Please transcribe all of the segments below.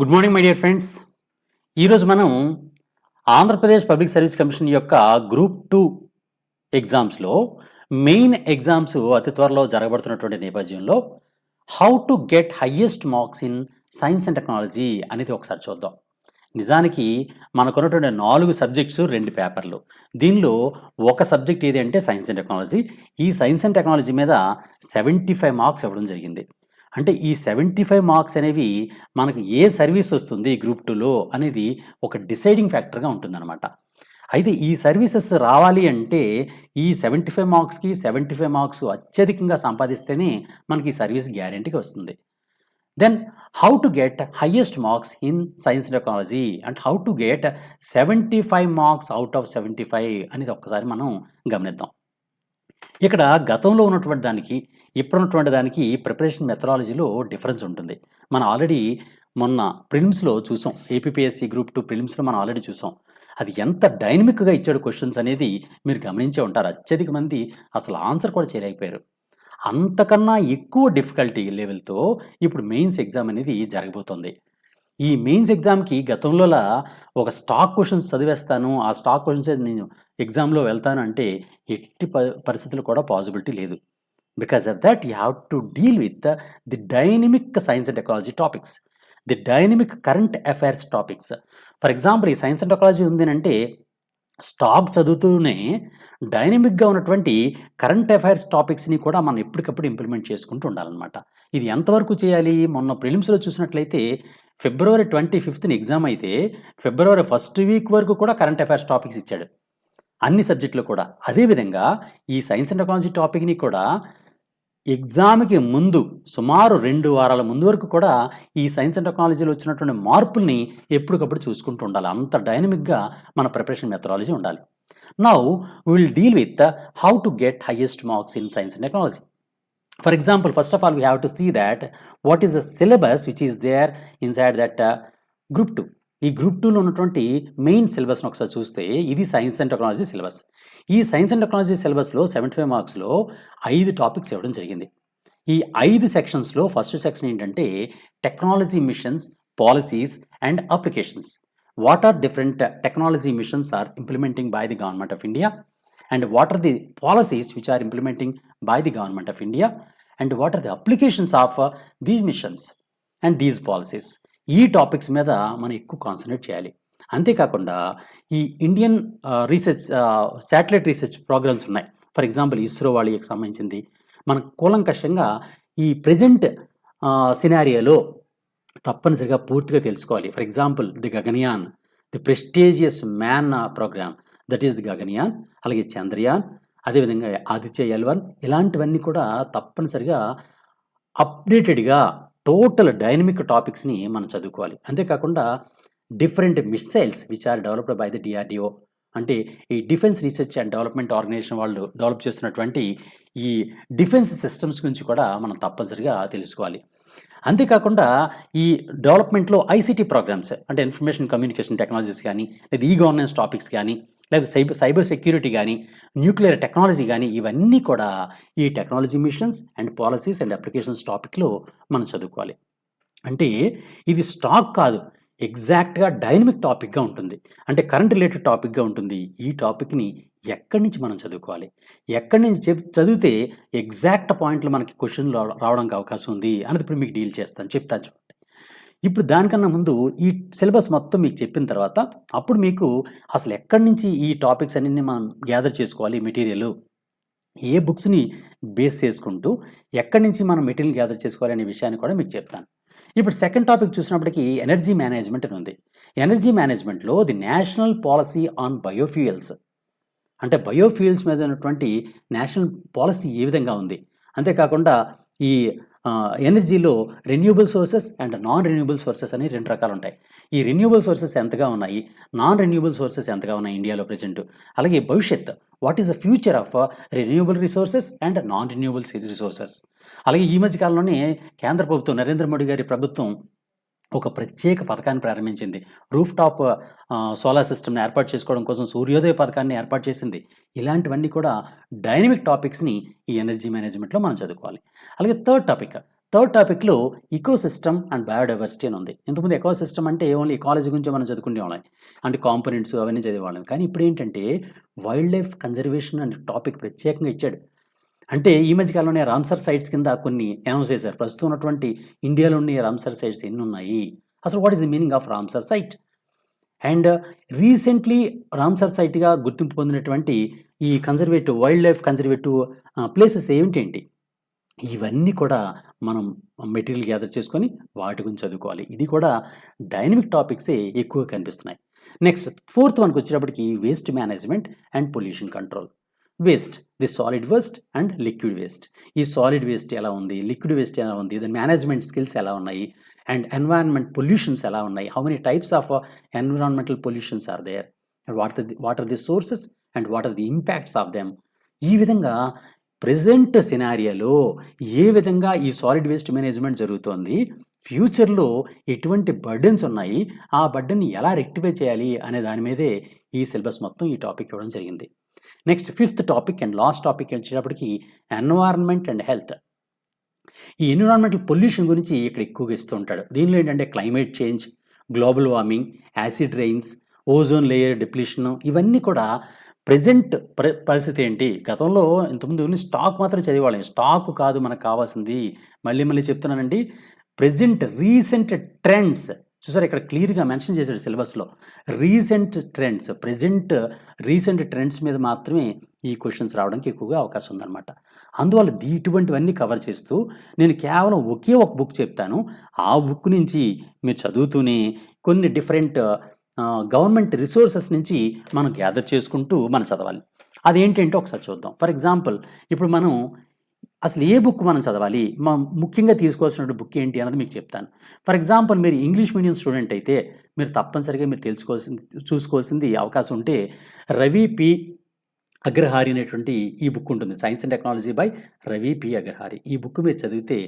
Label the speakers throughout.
Speaker 1: Good morning my dear friends ఈరోజు మనం Andhra Pradesh public service commission యొక్క గ్రూప్ టూ ఎగ్జామ్స్లో మెయిన్ ఎగ్జామ్స్ అతి త్వరలో జరగబడుతున్నటువంటి నేపథ్యంలో how to get highest marks in science and technology అనేది ఒకసారి చూద్దాం. నిజానికి మనకున్నటువంటి నాలుగు సబ్జెక్ట్స్ రెండు పేపర్లు. దీనిలో ఒక సబ్జెక్ట్ ఏది అంటే సైన్స్ అండ్ టెక్నాలజీ ఈ సైన్స్ అండ్ టెక్నాలజీ మీద సెవెంటీ ఫైవ్ మార్క్స్ ఇవ్వడం జరిగింది. అంటే ఈ సెవెంటీ ఫైవ్ మార్క్స్ అనేవి మనకు ఏ సర్వీస్ వస్తుంది గ్రూప్ టూలో అనేది ఒక డిసైడింగ్ ఫ్యాక్టర్గా ఉంటుందన్నమాట. అయితే ఈ సర్వీసెస్ రావాలి అంటే ఈ సెవెంటీ ఫైవ్ మార్క్స్కి సెవెంటీ ఫైవ్ మార్క్స్ అత్యధికంగా సంపాదిస్తేనే మనకి ఈ సర్వీస్ గ్యారంటీకి వస్తుంది. Then how to get highest marks in science technology and how to get seventy five marks out of seventy five అనేది ఒక్కసారి మనం గమనిద్దాం. ఇక్కడ గతంలో ఉన్నటువంటి దానికి ఇప్పుడున్నటువంటి దానికి ప్రిపరేషన్ మెథడాలజీలో డిఫరెన్స్ ఉంటుంది. మనం ఆల్రెడీ మొన్న ప్రిలిమ్స్లో చూసాం. ఏపీపీఎస్సీ గ్రూప్ టూ ప్రిలిమ్స్లో మనం ఆల్రెడీ చూసాం. అది ఎంత డైనమిక్గా ఇచ్చాడు క్వశ్చన్స్ అనేది మీరు గమనించే ఉంటారు. అత్యధిక మంది అసలు ఆన్సర్ కూడా చేయలేకపోయారు. అంతకన్నా ఎక్కువ డిఫికల్టీ లెవెల్తో ఇప్పుడు మెయిన్స్ ఎగ్జామ్ అనేది జరగబోతోంది. ఈ మెయిన్స్ ఎగ్జామ్కి గతంలోలా ఒక స్టాక్ క్వశ్చన్స్ చదివేస్తాను ఆ స్టాక్ క్వశ్చన్స్ నేను ఎగ్జామ్లో వెళ్తాను అంటే ఎట్టి ప పరిస్థితులు కూడా పాసిబిలిటీ లేదు. Because of that you have to deal with the dynamic science and technology topics the dynamic current affairs topics for example ఈ సైన్స్ అండ్ టెక్నాలజీ ఉంది అంటే స్టాక్ చదువుతూనే డైనమిక్గా ఉన్నటువంటి కరెంట్ అఫైర్స్ టాపిక్స్ని కూడా మనం ఎప్పటికప్పుడు ఇంప్లిమెంట్ చేసుకుంటూ ఉండాలన్నమాట. ఇది ఎంతవరకు చేయాలి? మొన్న ప్రిలిమ్స్లో చూసినట్లయితే ఫిబ్రవరి ట్వంటీ ఫిఫ్త్ని ఎగ్జామ్ అయితే ఫిబ్రవరి ఫస్ట్ వీక్ వరకు కూడా కరెంట్ అఫైర్స్ టాపిక్స్ ఇచ్చాడు. అన్ని సబ్జెక్టులు కూడా. అదేవిధంగా ఈ సైన్స్ అండ్ టెక్నాలజీ టాపిక్ని కూడా ఎగ్జామ్కి ముందు సుమారు రెండు వారాల ముందు వరకు కూడా ఈ సైన్స్ అండ్ టెక్నాలజీలో వచ్చినటువంటి మార్పుల్ని ఎప్పటికప్పుడు చూసుకుంటూ ఉండాలి. అంత డైనమిక్గా మన ప్రిపరేషన్ మెథడాలజీ ఉండాలి. Now will deal with how to get highest marks in science and technology for example first of all we have to see that what is the syllabus which is there inside that group two ఈ group టూలో ఉన్నటువంటి main సిలబస్ని ఒకసారి చూస్తే ఇది science and technology syllabus. ఈ science and technology సిలబస్లో seventy five మార్క్స్లో ఐదు టాపిక్స్ ఇవ్వడం జరిగింది. ఈ ఐదు సెక్షన్స్లో ఫస్ట్ సెక్షన్ ఏంటంటే technology missions policies and applications. What are different technology missions are implementing by the government of India? And what are the policies which are implementing by the government of India and what are the applications of these missions and these policies ఈ topics మీద మనం ఎక్కువ concentrate చేయాలి. అంతేకాకుండా ఈ Indian research satellite research programmes ఉన్నాయి. For example ISRO వాళ్ళకి సంబంధించింది. మన కూలంకషంగా ఈ ప్రజెంట్ సినారియోలో తప్పనిసరిగా పూర్తిగా తెలుసుకోవాలి. For example the Gaganyaan the prestigious man programme that is the Gaganyaan అలాగే చంద్రయాన్ అదేవిధంగా ఆదిత్య ఎల్వన్ ఇలాంటివన్నీ కూడా తప్పనిసరిగా అప్డేటెడ్గా టోటల్ డైనమిక్ టాపిక్స్ని మనం చదువుకోవాలి. అంతేకాకుండా different missiles which are developed by the DRDO అంటే ఈ defence research and development organisation వాళ్ళు డెవలప్ చేస్తున్నటువంటి ఈ డిఫెన్స్ సిస్టమ్స్ గురించి కూడా మనం తప్పనిసరిగా తెలుసుకోవాలి. అంతేకాకుండా ఈ డెవలప్మెంట్లో ఐసీటీ ప్రోగ్రామ్స్ అంటే ఇన్ఫర్మేషన్ కమ్యూనికేషన్ టెక్నాలజీస్ కానీ లేదా ఈ గవర్నెన్స్ టాపిక్స్ కానీ లేదా సైబర్ సైబర్ సెక్యూరిటీ కానీ న్యూక్లియర్ టెక్నాలజీ కానీ ఇవన్నీ కూడా ఈ technology missions and policies and applications టాపిక్లో మనం చదువుకోవాలి. అంటే ఇది స్టాక్ కాదు ఎగ్జాక్ట్గా డైనమిక్ టాపిక్గా ఉంటుంది. అంటే కరెంట్ రిలేటెడ్ టాపిక్గా ఉంటుంది. ఈ టాపిక్ని ఎక్కడి నుంచి మనం చదువుకోవాలి? ఎక్కడి నుంచి చెప్ చదివితే ఎగ్జాక్ట్ పాయింట్లు మనకి క్వశ్చన్లు రావడానికి అవకాశం ఉంది అనేది ఇప్పుడు మీకు డీల్ చేస్తాను చెప్తాను ఇప్పుడు దానికన్నా ముందు ఈ సిలబస్ మొత్తం మీకు చెప్పిన తర్వాత అప్పుడు మీకు అసలు ఎక్కడి నుంచి ఈ టాపిక్స్ అన్ని మనం గ్యాదర్ చేసుకోవాలి మెటీరియల్ ఏ బుక్స్ని బేస్ చేసుకుంటూ ఎక్కడి నుంచి మనం మెటీరియల్ గ్యాదర్ చేసుకోవాలి అనే విషయాన్ని కూడా మీకు చెప్తాను. ఇప్పుడు సెకండ్ టాపిక్ చూసినప్పటికీ ఎనర్జీ మేనేజ్మెంట్ అని ఉంది. ఎనర్జీ మేనేజ్మెంట్లో the national policy on biofuels అంటే బయోఫ్యూయల్స్ మీద ఉన్నటువంటి నేషనల్ పాలసీ ఏ విధంగా ఉంది? అంతేకాకుండా ఈ ఎనర్జీలో renewable sources and non renewable sources అని రెండు రకాలు ఉంటాయి ఈ రెన్యూబుల్ సోర్సెస్ ఎంతగా ఉన్నాయి? నాన్ రెన్యూబుల్ సోర్సెస్ ఎంతగా ఉన్నాయి ఇండియాలో ప్రజెంట్ అలాగే భవిష్యత్ what is the future of renewable resources and non renewable resources అలాగే ఈ మధ్య కాలంలోనే కేంద్ర ప్రభుత్వం నరేంద్ర మోడీ గారి ప్రభుత్వం ఒక ప్రత్యేక పథకాన్ని ప్రారంభించింది. రూఫ్ టాప్ సోలార్ సిస్టమ్ని ఏర్పాటు చేసుకోవడం కోసం సూర్యోదయ పథకాన్ని ఏర్పాటు చేసింది. ఇలాంటివన్నీ కూడా డైనమిక్ టాపిక్స్ని ఈ ఎనర్జీ మేనేజ్మెంట్లో మనం చదువుకోవాలి. అలాగే థర్డ్ టాపిక్ థర్డ్ టాపిక్లో ఇకో సిస్టమ్ అండ్ బయోడైవర్సిటీ అని ఉంది. ఇంతకుముందు ఎకో సిస్టమ్ అంటే ఓన్లీ కాలేజ్ గురించి మనం చదువుకునే వాళ్ళం. అంటే కాంపోనెంట్స్ అవన్నీ చదివేవాళ్ళం. కానీ ఇప్పుడు ఏంటంటే వైల్డ్ లైఫ్ కన్జర్వేషన్ అనే టాపిక్ ప్రత్యేకంగా ఇచ్చాడు. అంటే ఈ మధ్య కాలంలోనే రామ్సర్ సైట్స్ కింద కొన్ని అనౌన్స్ చేశారు. ప్రస్తుతం ఉన్నటువంటి ఇండియాలోని రామ్సర్ సైట్స్ ఎన్ని ఉన్నాయి అసలు what is the meaning of Ramsar site and recently Ramsar సైట్గా గుర్తింపు పొందినటువంటి ఈ conservative wild life conservative places ఏమిటేంటి? ఇవన్నీ కూడా మనం మెటీరియల్ గ్యాదర్ చేసుకొని వాటి గురించి చదువుకోవాలి. ఇది కూడా డైనమిక్ టాపిక్సే ఎక్కువ కనిపిస్తున్నాయి. నెక్స్ట్ ఫోర్త్ వన్కి వచ్చేటప్పటికి waste management and pollution control waste the solid waste and liquid waste ఈ సాలిడ్ వేస్ట్ ఎలా ఉంది? లిక్విడ్ వేస్ట్ ఎలా ఉంది? దాని మేనేజ్మెంట్ స్కిల్స్ ఎలా ఉన్నాయి? అండ్ ఎన్వైరన్మెంట్ పొల్యూషన్స్ ఎలా ఉన్నాయి? How many types of environmental pollutions are there and what the what are the sources and what are the impacts of them ఈ విధంగా ప్రజెంట్ సినారియాలో ఏ విధంగా ఈ సాలిడ్ వేస్ట్ మేనేజ్మెంట్ జరుగుతోంది? ఫ్యూచర్లో ఎటువంటి బర్డెన్స్ ఉన్నాయి? ఆ బర్డెన్ ఎలా రెక్టిఫై చేయాలి? అనే దాని మీదే ఈ సిలబస్ మొత్తం ఈ టాపిక్ ఇవ్వడం జరిగింది. Next fifth topic and last topic వచ్చేటప్పటికి ఎన్వైర్న్మెంట్ అండ్ హెల్త్ ఈ ఎన్విరాన్మెంటల్ పొల్యూషన్ గురించి ఇక్కడ ఎక్కువగా ఇస్తూ ఉంటాడు. దీనిలో ఏంటంటే climate change global warming acid rains ozone layer depletion ఇవన్నీ కూడా ప్రజెంట్ ప్ర పరిస్థితి ఏంటి? గతంలో ఇంతకుముందు స్టాక్ మాత్రం చదివేవాళ్ళం. స్టాక్ కాదు మనకు కావాల్సింది. మళ్ళీ మళ్ళీ చెప్తున్నానండి. ప్రజెంట్ రీసెంట్ ట్రెండ్స్ చూసారు ఇక్కడ క్లియర్గా మెన్షన్ చేశాడు సిలబస్లో. Recent trends present recent trends మీద మాత్రమే ఈ క్వశ్చన్స్ రావడానికి ఎక్కువగా అవకాశం ఉందన్నమాట. అందువల్ల దీ ఇటువంటివన్నీ కవర్ చేస్తూ నేను కేవలం ఒకే ఒక బుక్ చెప్తాను. ఆ బుక్ నుంచి మీరు చదువుతూనే కొన్ని డిఫరెంట్ గవర్నమెంట్ రిసోర్సెస్ నుంచి మనం గ్యాదర్ చేసుకుంటూ మనం చదవాలి. అదేంటంటే ఒకసారి చూద్దాం. ఫర్ ఎగ్జాంపుల్ ఇప్పుడు మనం అసలు ఏ బుక్ మనం చదవాలి? మనం ముఖ్యంగా తీసుకోవాల్సిన బుక్ ఏంటి అన్నది మీకు చెప్తాను. ఫర్ ఎగ్జాంపుల్ మీరు ఇంగ్లీష్ మీడియం స్టూడెంట్ అయితే మీరు తప్పనిసరిగా మీరు తెలుసుకోవాల్సింది చూసుకోవాల్సింది అవకాశం ఉంటే రవి పి. అగ్రహారి అనేటువంటి ఈ బుక్ ఉంటుంది. Science and technology by Ravi P. Agrahari. ఈ బుక్ మీరు చదివితే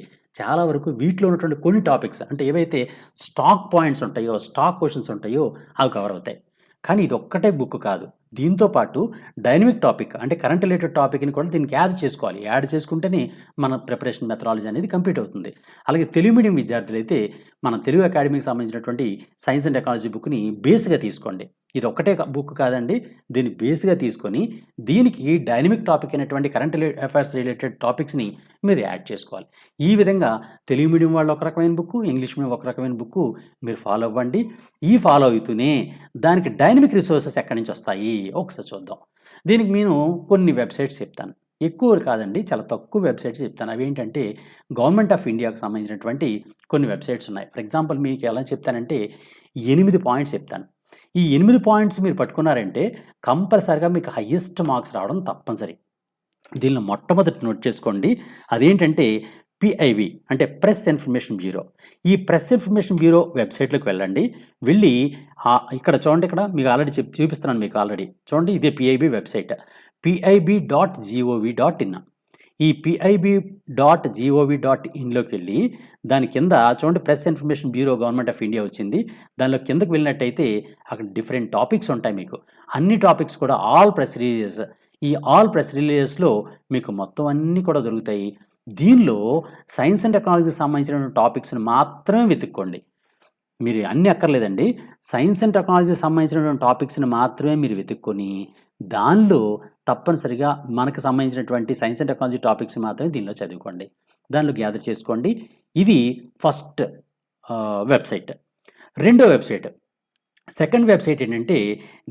Speaker 1: చాలా వరకు వీటిలో ఉన్నటువంటి కొన్ని టాపిక్స్ అంటే ఏవైతే స్టాక్ పాయింట్స్ ఉంటాయో స్టాక్ క్వశ్చన్స్ ఉంటాయో అవి కవర్ అవుతాయి. కానీ ఇది ఒక్కటే బుక్ కాదు. దీంతో పాటు డైనమిక్ టాపిక్ అంటే కరెంట్ రిలేటెడ్ టాపిక్ని కూడా దీనికి యాడ్ చేసుకోవాలి. యాడ్ చేసుకుంటేనే మన ప్రిపరేషన్ మెథడాలజీ అనేది కంప్లీట్ అవుతుంది. అలాగే తెలుగు మీడియం విద్యార్థులు అయితే మన తెలుగు అకాడమీకి సంబంధించినటువంటి సైన్స్ అండ్ టెక్నాలజీ బుక్ని బేస్గా తీసుకోండి. ఇది ఒక్కటే బుక్ కాదండి. దీన్ని బేస్గా తీసుకొని దీనికి డైనమిక్ టాపిక్ అయినటువంటి కరెంట్ అఫైర్స్ రిలేటెడ్ టాపిక్స్ని మీరు యాడ్ చేసుకోవాలి. ఈ విధంగా తెలుగు మీడియం వాళ్ళు ఒక రకమైన బుక్ ఇంగ్లీష్ మీడియం ఒక రకమైన బుక్ మీరు ఫాలో అవ్వండి. ఈ ఫాలో అవుతూనే దానికి డైనమిక్ రిసోర్సెస్ ఎక్కడి నుంచి వస్తాయి? ఒకసారి చూద్దాం. దీనికి నేను కొన్ని వెబ్సైట్స్ చెప్తాను. ఎక్కువ కాదండి చాలా తక్కువ వెబ్సైట్స్ చెప్తాను. అవి ఏంటంటే గవర్నమెంట్ ఆఫ్ ఇండియాకు సంబంధించినటువంటి కొన్ని వెబ్సైట్స్ ఉన్నాయి. ఫర్ ఎగ్జాంపుల్ మీకు ఎలా చెప్తానంటే ఎనిమిది పాయింట్స్ చెప్తాను. ఈ ఎనిమిది పాయింట్స్ మీరు పట్టుకున్నారంటే కంపల్సరిగా మీకు హయ్యెస్ట్ మార్క్స్ రావడం తప్పనిసరి. దీనిలో మొట్టమొదటి నోట్ చేసుకోండి. అదేంటంటే పిఐవి అంటే ప్రెస్ ఇన్ఫర్మేషన్ బ్యూరో. ఈ ప్రెస్ ఇన్ఫర్మేషన్ బ్యూరో వెబ్సైట్లోకి వెళ్ళండి. వెళ్ళి ఇక్కడ చూడండి ఇక్కడ మీకు ఆల్రెడీ చెప్ చూపిస్తున్నాను మీకు ఆల్రెడీ. చూడండి ఇదే PIB website. PIB dot GOV dot in. ఈ పిఐబి డాట్ జీఓవి డాట్ ఇన్లోకి వెళ్ళి దాని కింద చూడండి press information bureau government of India వచ్చింది. దానిలో కిందకు వెళ్ళినట్టయితే అక్కడ డిఫరెంట్ టాపిక్స్ ఉంటాయి మీకు. అన్ని టాపిక్స్ కూడా ఆల్ ప్రెస్ రిలీజెస్. ఈ ఆల్ ప్రెస్ రిలీజెస్లో మీకు మొత్తం అన్నీ కూడా దొరుకుతాయి. దీనిలో సైన్స్ అండ్ టెక్నాలజీకి సంబంధించిన టాపిక్స్ని మాత్రమే వెతుక్కోండి. మీరు అన్ని అక్కర్లేదండి. సైన్స్ అండ్ టెక్నాలజీకి సంబంధించినటువంటి టాపిక్స్ని మాత్రమే మీరు వెతుక్కొని దానిలో తప్పనిసరిగా మనకు సంబంధించినటువంటి సైన్స్ అండ్ టెక్నాలజీ టాపిక్స్ మాత్రమే దీనిలో చదువుకోండి. దానిలో గ్యాదర్ చేసుకోండి. ఇది ఫస్ట్ వెబ్సైట్. రెండో వెబ్సైట్. సెకండ్ వెబ్సైట్ ఏంటంటే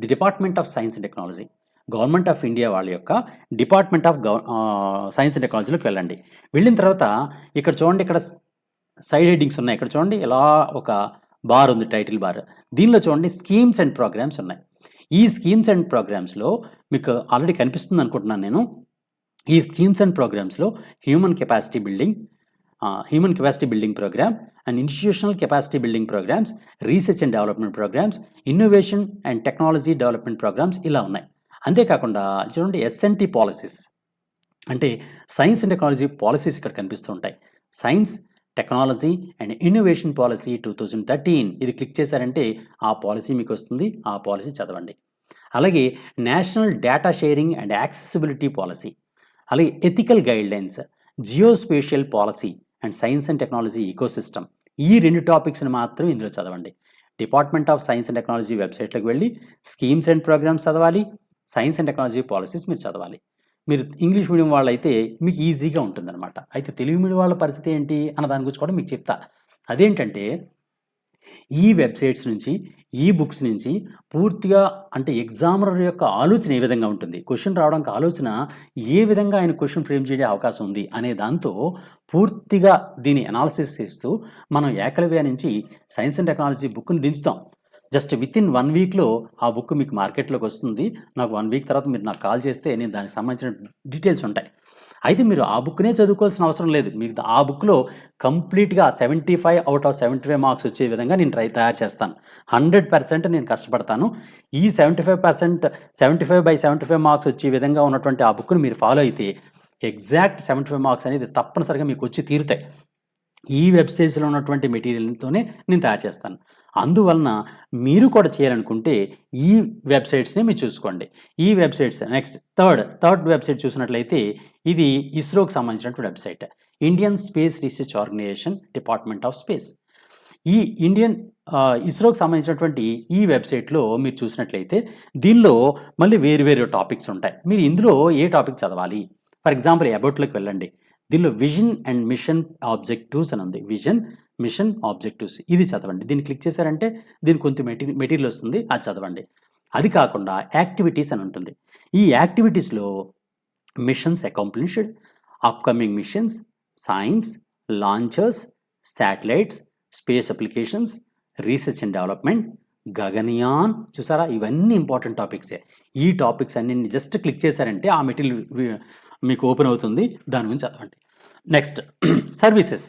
Speaker 1: the department of science and technology. Government of India వాళ్ళ యొక్క department of gov science and టెక్నాలజీలోకి వెళ్ళండి. వెళ్ళిన తర్వాత ఇక్కడ చూడండి ఇక్కడ సైడ్ హెడ్డింగ్స్ ఉన్నాయి. ఇక్కడ చూడండి ఇలా ఒక బార్ ఉంది టైటిల్ బార్. దీనిలో చూడండి స్కీమ్స్ అండ్ ప్రోగ్రామ్స్ ఉన్నాయి. ఈ స్కీమ్స్ అండ్ ప్రోగ్రామ్స్లో మీకు ఆల్రెడీ కనిపిస్తుంది అనుకుంటున్నాను నేను. ఈ స్కీమ్స్ అండ్ ప్రోగ్రామ్స్లో human capacity building human capacity building programme and institutional capacity building programmes research and development programmes innovation and technology development programmes ఇలా ఉన్నాయి. అంతేకాకుండా చూడండి ఎస్ఎన్టీ పాలసీస్ అంటే సైన్స్ అండ్ టెక్నాలజీ పాలసీస్ ఇక్కడ కనిపిస్తూ ఉంటాయి science technology and innovation policy two thousand thirteen ఇది click చేశారంటే ఆ పాలసీ మీకు వస్తుంది ఆ పాలసీ చదవండి. అలాగే national data sharing and accessibility policy అలాగే ethical guidelines geospatial policy and science and technology ecosystem ఈ రెండు టాపిక్స్ని మాత్రం ఇందులో చదవండి. Department of science and technology వెబ్సైట్లోకి వెళ్ళి స్కీమ్స్ అండ్ ప్రోగ్రామ్స్ చదవాలి. సైన్స్ అండ్ టెక్నాలజీ పాలసీస్ మీరు చదవాలి. మీరు ఇంగ్లీష్ మీడియం వాళ్ళైతే మీకు ఈజీగా ఉంటుందన్నమాట. అయితే తెలుగు మీడియం వాళ్ళ పరిస్థితి ఏంటి అన్న దాని గురించి కూడా మీకు చెప్తా. అదేంటంటే ఈ వెబ్సైట్స్ నుంచి ఈ బుక్స్ నుంచి పూర్తిగా అంటే ఎగ్జామర్ యొక్క ఆలోచన ఏ విధంగా ఉంటుంది? క్వశ్చన్ రావడానికి ఆలోచన ఏ విధంగా ఆయన క్వశ్చన్ ఫ్రేమ్ చేయడే అవకాశం ఉంది అనే దాంతో పూర్తిగా దీన్ని అనాలిసిస్ చేస్తూ మనం ఏకలవ్య నుంచి సైన్స్ అండ్ టెక్నాలజీ బుక్ని దించుతాం. జస్ట్ విత్ ఇన్ వన్ వీక్లో ఆ బుక్ మీకు మార్కెట్లోకి వస్తుంది. నాకు వన్ వీక్ తర్వాత మీరు నాకు కాల్ చేస్తే నేను దానికి సంబంధించిన డీటెయిల్స్ ఉంటాయి. అయితే మీరు ఆ బుక్నే చదువుకోవాల్సిన అవసరం లేదు. మీకు ఆ బుక్లో కంప్లీట్గా seventy five out of seventy five marks వచ్చే విధంగా నేను ట్రై తయారు చేస్తాను. హండ్రెడ్ పర్సెంట్ నేను కష్టపడతాను. ఈ seventy five percent seventy five by seventy five marks వచ్చే విధంగా ఉన్నటువంటి ఆ బుక్ను మీరు ఫాలో అయితే ఎగ్జాక్ట్ సెవెంటీ ఫైవ్ మార్క్స్ అనేది తప్పనిసరిగా మీకు వచ్చి తీరుతాయి. ఈ వెబ్సైట్స్లో ఉన్నటువంటి మెటీరియల్తోనే నేను తయారు చేస్తాను. అందువలన మీరు కూడా చేయాలనుకుంటే ఈ వెబ్సైట్స్ని మీరు చూసుకోండి. ఈ websites next third third website చూసినట్లయితే ఇది ఇస్రోకి సంబంధించినటువంటి website. Indian space research organisation department of space. ఈ ఇండియన్ ఇస్రోకి సంబంధించినటువంటి ఈ వెబ్సైట్లో మీరు చూసినట్లయితే దీనిలో మళ్ళీ వేరు వేరు టాపిక్స్ ఉంటాయి. మీరు ఇందులో ఏ టాపిక్ చదవాలి? ఫర్ ఎగ్జాంపుల్ అబౌట్లోకి వెళ్ళండి. దీనిలో విజన్ అండ్ మిషన్ ఆబ్జెక్టివ్స్ అని ఉంది. Vision mission objectives. ఇది చదవండి. దీన్ని క్లిక్ చేశారంటే దీనికి కొంత మెటీ మెటీరియల్ వస్తుంది అది చదవండి. అది కాకుండా యాక్టివిటీస్ అని ఉంటుంది. ఈ యాక్టివిటీస్లో missions accomplished upcoming missions science launchers satellites space applications research and development Gaganyaan. చూసారా? ఇవన్నీ ఇంపార్టెంట్ టాపిక్సే. ఈ టాపిక్స్ అన్ని జస్ట్ క్లిక్ చేశారంటే ఆ మెటీరియల్ మీకు ఓపెన్ అవుతుంది. దాని గురించి చదవండి. Next services.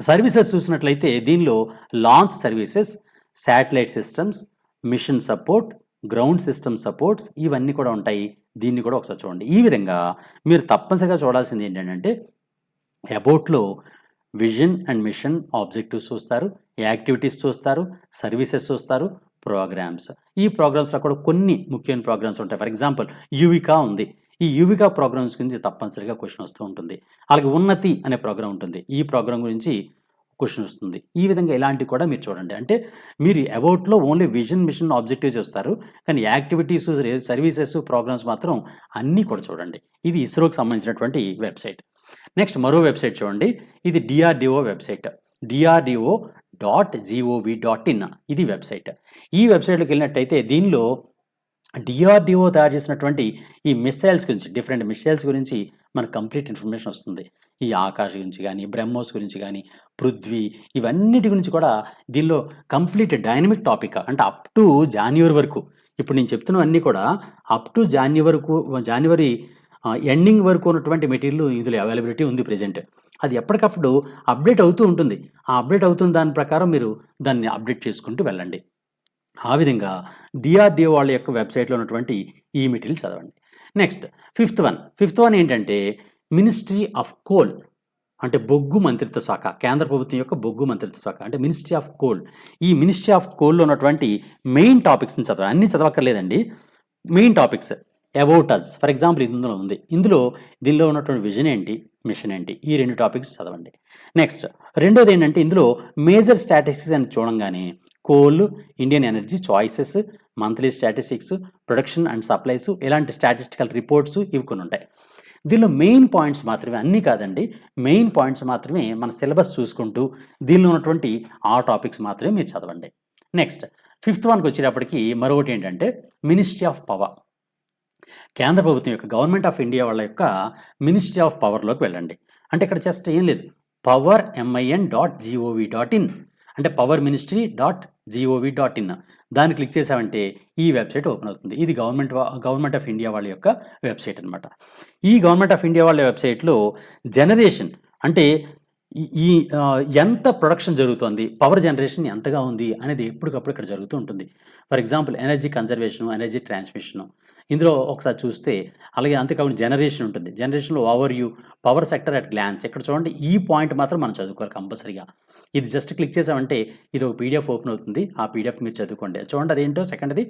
Speaker 1: సర్వీసెస్ చూసినట్లయితే దీనిలో launch services satellite systems mission support ground system supports ఇవన్నీ కూడా ఉంటాయి. దీన్ని కూడా ఒకసారి చూడండి. ఈ విధంగా మీరు తప్పనిసరిగా చూడాల్సింది ఏంటంటే అబౌట్లో విజన్ అండ్ మిషన్ ఆబ్జెక్టివ్స్ చూస్తారు యాక్టివిటీస్ చూస్తారు సర్వీసెస్ చూస్తారు ప్రోగ్రామ్స్. ఈ ప్రోగ్రామ్స్లో కూడా కొన్ని ముఖ్యమైన ప్రోగ్రామ్స్ ఉంటాయి. ఫర్ ఎగ్జాంపుల్ యువికా ఉంది. ఈ యువికా ప్రోగ్రామ్స్ గురించి తప్పనిసరిగా క్వశ్చన్ వస్తూ ఉంటుంది. అలాగే ఉన్నతి అనే ప్రోగ్రామ్ ఉంటుంది. ఈ ప్రోగ్రామ్ గురించి క్వశ్చన్ వస్తుంది. ఈ విధంగా ఇలాంటివి కూడా మీరు చూడండి. అంటే మీరు అబౌట్లో ఓన్లీ విజన్ మిషన్ ఆబ్జెక్టివ్ చూస్తారు. కానీ యాక్టివిటీస్ సర్వీసెస్ ప్రోగ్రామ్స్ మాత్రం అన్నీ కూడా చూడండి. ఇది ఇస్రోకి సంబంధించినటువంటి వెబ్సైట్. నెక్స్ట్ మరో వెబ్సైట్ చూడండి. ఇది DRDO website. DRDO dot GOV dot in ఇది వెబ్సైట్. ఈ వెబ్సైట్లోకి వెళ్ళినట్టయితే దీనిలో డిఆర్డిఓ తయారు చేసినటువంటి ఈ మిసైల్స్ గురించి డిఫరెంట్ మిసైల్స్ గురించి మనకు కంప్లీట్ ఇన్ఫర్మేషన్ వస్తుంది. ఈ ఆకాశ గురించి కానీ బ్రహ్మోస్ గురించి కానీ పృథ్వీ ఇవన్నిటి గురించి కూడా దీనిలో కంప్లీట్ డైనమిక్ టాపిక్ అంటే అప్ టు జాన్యువరి వరకు. ఇప్పుడు నేను చెప్తున్నవన్నీ కూడా అప్ టు జాన్యువరి వరకు జాన్యువరి ఎండింగ్ వరకు ఉన్నటువంటి మెటీరియల్ ఇందులో అవైలబిలిటీ ఉంది ప్రజెంట్ అది ఎప్పటికప్పుడు అప్డేట్ అవుతూ ఉంటుంది. ఆ అప్డేట్ అవుతున్న దాని ప్రకారం మీరు దాన్ని అప్డేట్ చేసుకుంటూ వెళ్ళండి. ఆ విధంగా డిఆర్డిఓ వాళ్ళ యొక్క వెబ్సైట్లో ఉన్నటువంటి ఈ మెటీరియల్ చదవండి. Next fifth one. Fifth one ఏంటంటే మినిస్ట్రీ ఆఫ్ కోల్ అంటే బొగ్గు మంత్రిత్వ శాఖ కేంద్ర ప్రభుత్వం యొక్క బొగ్గు మంత్రిత్వ శాఖ అంటే మినిస్ట్రీ ఆఫ్ కోల్. ఈ మినిస్ట్రీ ఆఫ్ కోల్లో ఉన్నటువంటి మెయిన్ టాపిక్స్ని చదవాలి అన్నీ చదవక్కర్లేదండి. Main topics about us for example ఇందులో ఉంది. ఇందులో దీనిలో ఉన్నటువంటి విజన్ ఏంటి మిషన్ ఏంటి ఈ రెండు టాపిక్స్ చదవండి. నెక్స్ట్ రెండోది ఏంటంటే ఇందులో మేజర్ స్టాటిస్టిక్స్ అని చూడంగానే coal Indian energy choices monthly statistics production and supplies ఇలాంటి స్టాటిస్టికల్ రిపోర్ట్స్ ఇవి కొన్ని ఉంటాయి. దీనిలో మెయిన్ పాయింట్స్ మాత్రమే అన్నీ కాదండి మెయిన్ పాయింట్స్ మాత్రమే మన సిలబస్ చూసుకుంటూ దీనిలో ఉన్నటువంటి ఆ టాపిక్స్ మాత్రమే మీరు చదవండి. నెక్స్ట్ ఫిఫ్త్ వన్కి వచ్చేటప్పటికి మరొకటి ఏంటంటే మినిస్ట్రీ ఆఫ్ పవర్ కేంద్ర ప్రభుత్వం యొక్క గవర్నమెంట్ ఆఫ్ ఇండియా వాళ్ళ యొక్క మినిస్ట్రీ ఆఫ్ పవర్లోకి వెళ్ళండి. అంటే ఇక్కడ జస్ట్ ఏం లేదు power MIN dot GOV dot in అంటే power ministry dot GOV dot in దాన్ని క్లిక్ చేసామంటే ఈ వెబ్సైట్ ఓపెన్ అవుతుంది. ఇది గవర్నమెంట్ వా- గవర్నమెంట్ ఆఫ్ ఇండియా వాళ్ళ యొక్క వెబ్సైట్ అనమాట ఈ గవర్నమెంట్ ఆఫ్ ఇండియా వాళ్ళ వెబ్సైట్లో జనరేషన్ అంటే ఈ- ఎంత ప్రొడక్షన్ జరుగుతోంది పవర్ జనరేషన్ ఎంతగా ఉంది అనేది ఎప్పటికప్పుడు ఇక్కడ జరుగుతూ ఉంటుంది. For example energy conservation energy transmission ఇందులో ఒకసారి చూస్తే అలాగే అంతేకాకుండా జనరేషన్ ఉంటుంది. జనరేషన్లో overview power sector at glance ఇక్కడ చూడండి ఈ పాయింట్ మాత్రం మనం చదువుకోవాలి కంపల్సరీగా. ఇది జస్ట్ క్లిక్ చేసామంటే ఇది ఒక పీడిఎఫ్ ఓపెన్ అవుతుంది. ఆ పీడిఎఫ్ మీరు చదువుకోండి. చూడండి అదేంటో. సెకండ్ది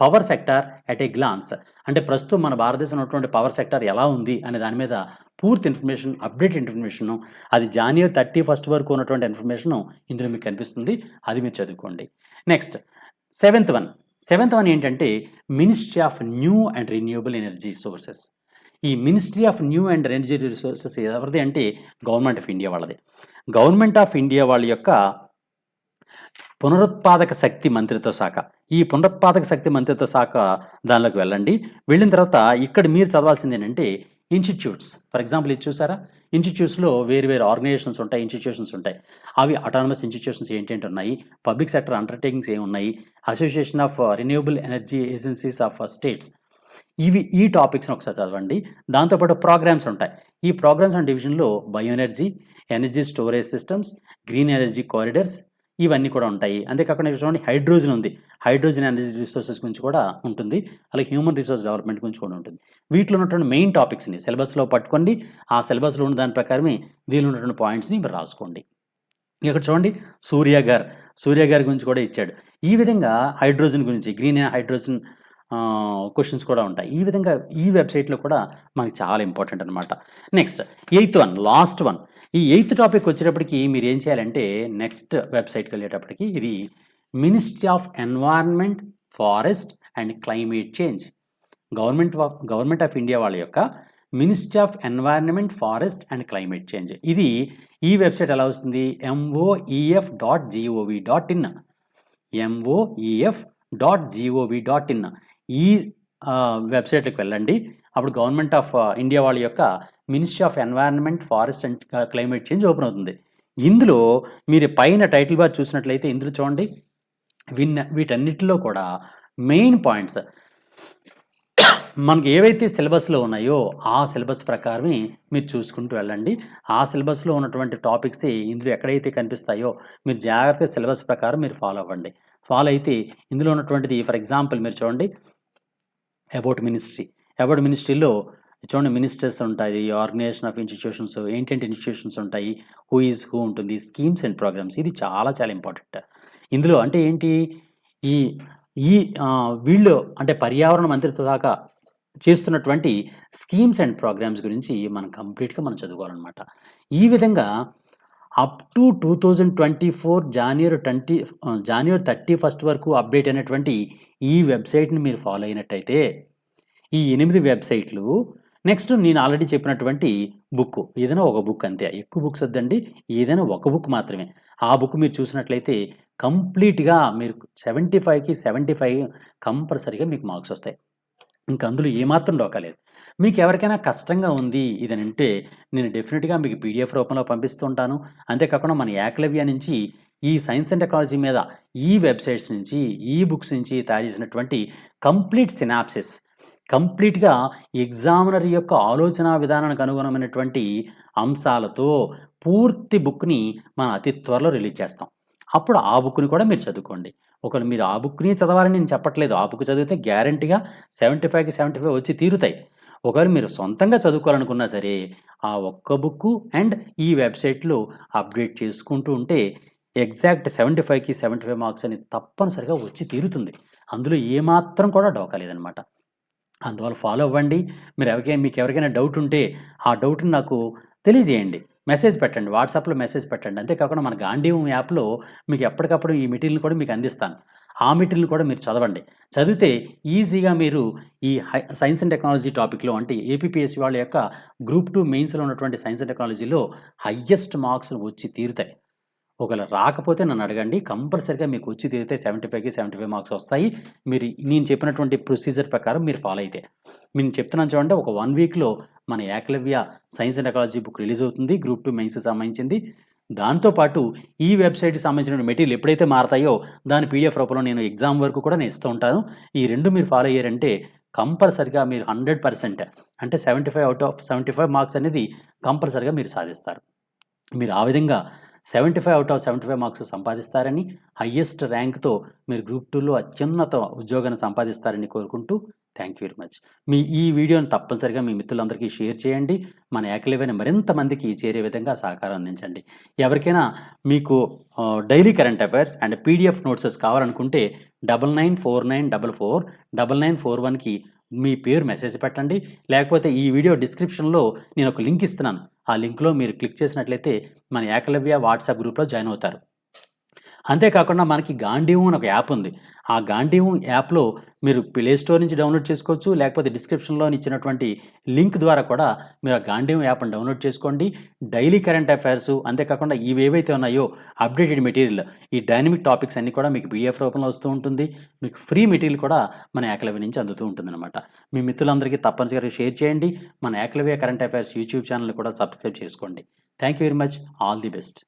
Speaker 1: power sector at a glance అంటే ప్రస్తుతం మన భారతదేశంలో ఉన్నటువంటి పవర్ సెక్టార్ ఎలా ఉంది అనే దాని మీద పూర్తి ఇన్ఫర్మేషన్ అప్డేట్ ఇన్ఫర్మేషన్ అది జాన్యువరి థర్టీ ఫస్ట్ వరకు ఉన్నటువంటి ఇన్ఫర్మేషన్ ఇందులో మీకు కనిపిస్తుంది. అది మీరు చదువుకోండి. Next seventh one seventh one ఏంటంటే ministry of new and renewable energy sources. ఈ ministry of new and energy resources ఎవరిది అంటే గవర్నమెంట్ ఆఫ్ ఇండియా వాళ్ళది. గవర్నమెంట్ ఆఫ్ ఇండియా వాళ్ళ యొక్క పునరుత్పాదక శక్తి మంత్రిత్వ శాఖ. ఈ పునరుత్పాదక శక్తి మంత్రిత్వ శాఖ దానిలోకి వెళ్ళండి. వెళ్ళిన తర్వాత ఇక్కడ మీరు చదవాల్సింది ఏంటంటే ఇన్స్టిట్యూట్స్. ఫర్ ఎగ్జాంపుల్ ఇది చూసారా? ఇన్స్టిట్యూట్స్లో వేరు వేరు ఆర్గనైజేషన్స్ ఉంటాయి ఇన్స్టిట్యూషన్స్ ఉంటాయి. అవి అటానమస్ ఇన్స్టిట్యూషన్స్ ఏంటంటే ఉన్నాయి? పబ్లిక్ సెక్టర్ అండర్టేకింగ్స్ ఏమి ఉన్నాయి association of renewable energy agencies of states ఇవి ఈ టాపిక్స్ని ఒకసారి చదవండి. దాంతోపాటు ప్రోగ్రామ్స్ ఉంటాయి. ఈ ప్రోగ్రామ్స్ అండ్ డివిజన్లో bio energy energy storage systems green energy corridors ఇవన్నీ కూడా ఉంటాయి. అంతేకాకుండా ఇక్కడ చూడండి హైడ్రోజన్ ఉంది. హైడ్రోజన్ ఎనర్జీ రిసోర్సెస్ గురించి కూడా ఉంటుంది. అలాగే హ్యూమన్ రిసోర్స్ డెవలప్మెంట్ గురించి కూడా ఉంటుంది. వీటిలో ఉన్నటువంటి మెయిన్ టాపిక్స్ని సిలబస్లో పట్టుకోండి. ఆ సిలబస్లో ఉన్న దాని ప్రకారమే దీనిలో ఉన్నటువంటి పాయింట్స్ని మీరు రాసుకోండి. ఇక్కడ చూడండి సూర్య గారు. సూర్య గారి గురించి కూడా ఇచ్చాడు. ఈ విధంగా హైడ్రోజన్ గురించి గ్రీన్ హైడ్రోజన్ క్వశ్చన్స్ కూడా ఉంటాయి. ఈ విధంగా ఈ వెబ్సైట్లో కూడా మనకి చాలా ఇంపార్టెంట్ అనమాట next eighth one last one. ఈ ఎయిత్ టాపిక్ వచ్చేటప్పటికి మీరు ఏం చేయాలంటే నెక్స్ట్ వెబ్సైట్కి వెళ్ళేటప్పటికి ఇది ministry of environment forest and climate change. Government of government of India వాళ్ళ యొక్క ministry of environment forest and climate change. ఇది ఈ వెబ్సైట్ ఎలా వస్తుంది? MOEF dot GOV dot in MOEF dot GOV dot in ఈ వెబ్సైట్లకు వెళ్ళండి. అప్పుడు గవర్నమెంట్ ఆఫ్ ఇండియా వాళ్ళ యొక్క ministry of environment forest and climate change open అవుతుంది. ఇందులో మీరు పైన టైటిల్ బార్ చూసినట్లయితే ఇందులో చూడండి. విన్న వీటన్నిటిలో కూడా మెయిన్ పాయింట్స్. మనకి ఏవైతే సిలబస్లో ఉన్నాయో ఆ సిలబస్ ప్రకారమే మీరు చూసుకుంటూ వెళ్ళండి. ఆ సిలబస్లో ఉన్నటువంటి టాపిక్స్ ఇందులో ఎక్కడైతే కనిపిస్తాయో మీరు జాగ్రత్తగా సిలబస్ ప్రకారం మీరు ఫాలో అవ్వండి. ఫాలో అయితే ఇందులో ఉన్నటువంటిది ఫర్ ఎగ్జాంపుల్ మీరు చూడండి అబౌట్ మినిస్ట్రీ. అబౌట్ మినిస్ట్రీలో చూడండి మినిస్టర్స్ ఉంటాయి ఆర్గనైజేషన్ ఆఫ్ ఇన్స్టిట్యూషన్స్ ఏంటంటే ఇన్స్టిట్యూషన్స్ ఉంటాయి హూ ఈజ్ హూ ఉంటుంది స్కీమ్స్ అండ్ ప్రోగ్రామ్స్ ఇది చాలా చాలా ఇంపార్టెంట్. ఇందులో అంటే ఏంటి ఈ ఈ వీళ్ళు అంటే పర్యావరణ మంత్రిత్వ దాకా చేస్తున్నటువంటి స్కీమ్స్ అండ్ ప్రోగ్రామ్స్ గురించి మనం కంప్లీట్గా మనం చదువుకోవాలన్నమాట. ఈ విధంగా up to two thousand twenty four January twenty January thirty first వరకు అప్డేట్ అయినటువంటి ఈ వెబ్సైట్ని మీరు ఫాలో అయినట్టయితే ఈ ఎనిమిది వెబ్సైట్లు. నెక్స్ట్ నేను ఆల్రెడీ చెప్పినటువంటి బుక్ ఏదైనా ఒక బుక్ అంతే. ఎక్కువ బుక్స్ వద్దండి. ఏదైనా ఒక బుక్ మాత్రమే. ఆ బుక్ మీరు చూసినట్లయితే కంప్లీట్గా మీరు సెవెంటీ ఫైవ్కి సెవెంటీ ఫైవ్ కంపల్సరీగా మీకు మార్క్స్ వస్తాయి. ఇంకా అందులో ఏమాత్రం డోకలేదు మీకు ఎవరికైనా కష్టంగా ఉంది ఇదని అంటే నేను డెఫినెట్గా మీకు పీడిఎఫ్ రూపంలో పంపిస్తుంటాను అంతేకాకుండా మన ఏకలవ్య నుంచి ఈ సైన్స్ అండ్ టెక్నాలజీ మీద ఈ వెబ్సైట్స్ నుంచి ఈ బుక్స్ నుంచి తయారు చేసినటువంటి కంప్లీట్ సినాప్సిస్ కంప్లీట్గా ఎగ్జామినర్ యొక్క ఆలోచన విధానానికి అనుగుణమైనటువంటి అంశాలతో పూర్తి బుక్ని మనం అతి త్వరలో రిలీజ్ చేస్తాం. అప్పుడు ఆ బుక్ని కూడా మీరు చదువుకోండి. ఒకవేళ మీరు ఆ బుక్ని చదవాలని నేను చెప్పట్లేదు ఆ బుక్ చదివితే గ్యారంటీగా సెవెంటీ ఫైవ్కి సెవెంటీ ఫైవ్ వచ్చి తీరుతాయి. ఒకవేళ మీరు సొంతంగా చదువుకోవాలనుకున్నా సరే ఆ ఒక్క బుక్ అండ్ ఈ వెబ్సైట్లో అప్డేట్ చేసుకుంటూ ఉంటే ఎగ్జాక్ట్ సెవెంటీ ఫైవ్కి సెవెంటీ ఫైవ్ మార్క్స్ అనేది తప్పనిసరిగా వచ్చి తీరుతుంది. అందులో ఏమాత్రం కూడా డోకాలేదనమాట అందువల్ల ఫాలో అవ్వండి. మీరు ఎవరికైనా మీకు ఎవరికైనా డౌట్ ఉంటే ఆ డౌట్ని నాకు తెలియజేయండి. మెసేజ్ పెట్టండి. వాట్సాప్లో మెసేజ్ పెట్టండి. అంతేకాకుండా మన గాంధీవం యాప్లో మీకు ఎప్పటికప్పుడు ఈ మెటీరియల్ కూడా మీకు అందిస్తాను. ఆ మెటీరియల్ కూడా మీరు చదవండి. చదివితే ఈజీగా మీరు ఈ హై సైన్స్ అండ్ టెక్నాలజీ టాపిక్లో అంటే ఏపీపీఎస్సీ వాళ్ళ యొక్క గ్రూప్ టూ మెయిన్స్లో ఉన్నటువంటి సైన్స్ అండ్ టెక్నాలజీలో హయ్యెస్ట్ మార్క్స్ వచ్చి తీరుతాయి. ఒకవేళ రాకపోతే నన్ను అడగండి. కంపల్సరిగా మీకు వచ్చి తీరితే సెవెంటీ ఫైవ్కి సెవెంటీ ఫైవ్ మార్క్స్ వస్తాయి. మీరు నేను చెప్పినటువంటి ప్రొసీజర్ ప్రకారం మీరు ఫాలో అయితే. నేను చెప్తున్నాను చూడండి ఒక వన్ వీక్లో మన Eklavya science and technology book release అవుతుంది. గ్రూప్ టూ మెయిన్స్ సంబంధించింది. దాంతోపాటు ఈ వెబ్సైట్కి సంబంధించిన మెటీరియల్ ఎప్పుడైతే మారతాయో దాని పీడిఎఫ్ రూపంలో నేను ఎగ్జామ్ వరకు కూడా నేను ఇస్తూ ఉంటాను. ఈ రెండు మీరు ఫాలో అయ్యారంటే కంపల్సరిగా మీరు హండ్రెడ్ పర్సెంట్ అంటే seventy five out of seventy five marks అనేది కంపల్సరిగా మీరు సాధిస్తారు. మీరు ఆ విధంగా seventy five out of seventy five marks సంపాదిస్తారని highest ర్యాంక్తో మీరు గ్రూప్ టూలో అత్యున్నత ఉద్యోగాన్ని సంపాదిస్తారని కోరుకుంటూ థ్యాంక్ యూ వెరీ మచ్ మీ ఈ వీడియోని తప్పనిసరిగా మీ మిత్రులందరికీ షేర్ చేయండి. మన ఏకలవ్యని మరింత మందికి చేరే విధంగా సహకారం అందించండి. ఎవరికైనా మీకు daily current affairs and PDF notes కావాలనుకుంటే double nine four nine double four double nine four వన్కి మీ పేరు మెసేజ్ పెట్టండి. లేకపోతే ఈ వీడియో డిస్క్రిప్షన్లో నేను ఒక లింక్ ఇస్తున్నాను. ఆ లింక్లో మీరు క్లిక్ చేసినట్లయితే మన ఏకలవ్య వాట్సాప్ గ్రూప్లో జాయిన్ అవుతారు. అంతేకాకుండా మనకి గాంధీవం అని ఒక యాప్ ఉంది. ఆ గాంధీవం యాప్లో మీరు ప్లే స్టోర్ నుంచి డౌన్లోడ్ చేసుకోవచ్చు లేకపోతే డిస్క్రిప్షన్లో ఇచ్చినటువంటి లింక్ ద్వారా కూడా మీరు ఆ గాంధీవం యాప్ని డౌన్లోడ్ చేసుకోండి. డైలీ కరెంట్ అఫైర్స్ అంతేకాకుండా ఇవి ఏవైతే ఉన్నాయో అప్డేటెడ్ మెటీరియల్ ఈ డైనమిక్ టాపిక్స్ అన్నీ కూడా మీకు పీడిఎఫ్ రూపంలో వస్తూ ఉంటుంది. మీకు ఫ్రీ మెటీరియల్ కూడా మన ఏకలవ్య నుంచి అందుతూ ఉంటుందన్నమాట. మీ మిత్రులందరికీ తప్పనిసరిగా షేర్ చేయండి. మన Ekalavya current affairs YouTube channel కూడా సబ్స్క్రైబ్ చేసుకోండి. Thank you very much. All the best.